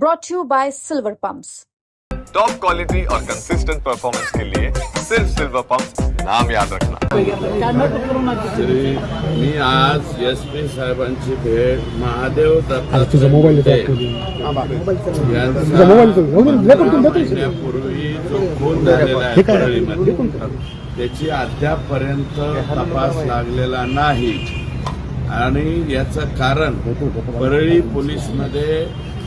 brought to you by Silver Pumps. Top quality और consistent performance के लिए सिर्फ सिल्वर पंप नाम याद रखना मी आज एस पी साहेबांची भेट महादेव मोबाईल येतो. हो. महिन्यापूर्वी जो खून झालेला आहे? परळीमध्ये, त्याची अद्यापपर्यंत तपास लागलेला नाही आणि याचं कारण परळी पोलीसमध्ये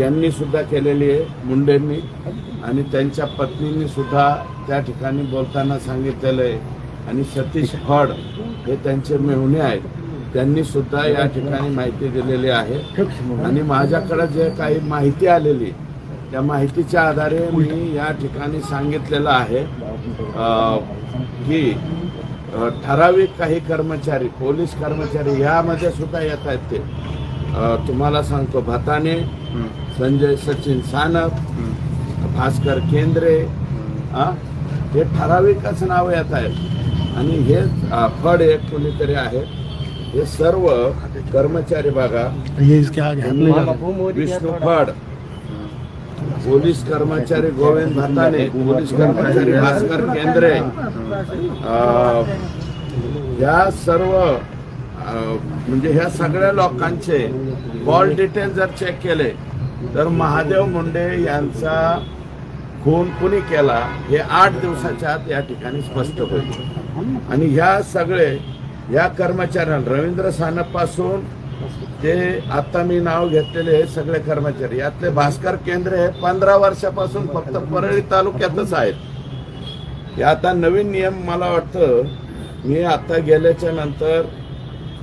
यांनी सुद्धा केलेली आहे मुंडेंनी. आणि त्यांच्या पत्नींनी सुद्धा त्या ठिकाणी बोलताना सांगितलेलं आहे. आणि सतीश फड हे त्यांचे मेहुणे आहेत. त्यांनी सुद्धा या ठिकाणी माहिती दिलेली आहे. आणि माझ्याकडे जे काही माहिती आलेली त्या माहितीच्या आधारे मी या ठिकाणी सांगितलेलं आहे की ठराविक काही कर्मचारी पोलीस कर्मचारी यामध्ये सुद्धा येत आहेत ते. तुम्हाला सांगतो भताने संजय सचिन सानप भास्कर केंद्रे हे? ठराविकच नाव येत आहेत आणि हे फड एक कोणीतरी आहेत हे सर्व कर्मचारी बघा. विष्णू फड. पोलीस कर्मचारी गोविंद भताने पोलीस कर्मचारी भास्कर केंद्रे. या सर्व म्हणजे ह्या सगळ्या लोकांचे कॉल डिटेल जर चेक केले तर महादेव मुंडे यांचा खून कुणी केला हे आठ दिवसाच्या आत या ठिकाणी स्पष्ट होईल. आणि ह्या सगळे या कर्मचाऱ्यांना रवींद्र सानपासून ते आता मी नाव घेतलेले हे सगळे कर्मचारी यातले भास्कर केंद्र हे पंधरा वर्षापासून फक्त परळी तालुक्यातच आहेत. हे आता नवीन नियम मला वाटतं मी आता गेल्याच्यानंतर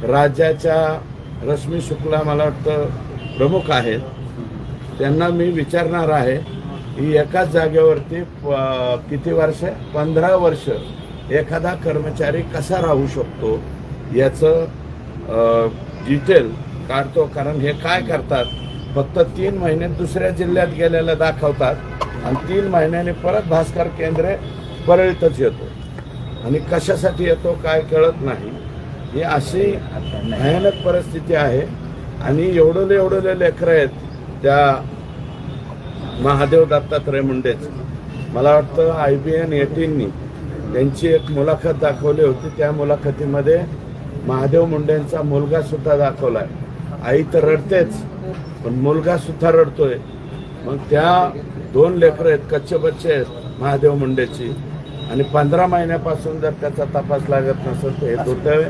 राज्याच्या रश्मी शुक्ला मला वाटतं प्रमुख आहेत. त्यांना मी विचारणार आहे की एकाच जागेवरती प- किती वर्ष? पंधरा वर्ष एखादा कर्मचारी कसा राहू शकतो? याचं डिटेल काढतो. कारण हे काय करतात? फक्त तीन महिने दुसऱ्या जिल्ह्यात गेलेलं दाखवतात आणि तीन महिन्याने परत भास्कर केंद्रे परळीतच येतो. आणि कशासाठी येतो काय कळत नाही. ही अशी भयानक परिस्थिती आहे. आणि एवढं एवढं लेकरं आहेत त्या महादेव दत्तात्रय मुंडेच मला वाटतं आय बी एन एटीननी त्यांची एक मुलाखत दाखवली होती. त्या मुलाखतीमध्ये महादेव मुंडेंचा मुलगा सुद्धा दाखवलाय. आई तर रडतेच पण मुलगा सुद्धा रडतोय. मग त्या दोन लेकरं आहेत कच्चे बच्चे आहेत महादेव मुंडेची. आणि पंधरा महिन्यापासून जर त्याचा तपास लागत नसेल तर हे दुर्दैव आहे.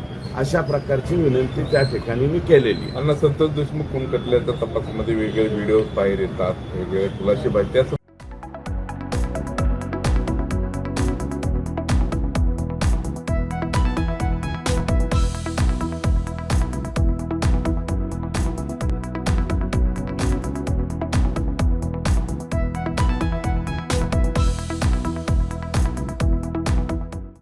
अशा प्रकारची विनंती त्या ठिकाणी मी केलेली अण्णा संतोष देशमुख खून खटल्याच्या तपासामध्ये वेगळे व्हिडिओ बाहेर येतात वेगळे खुलासे बाहेर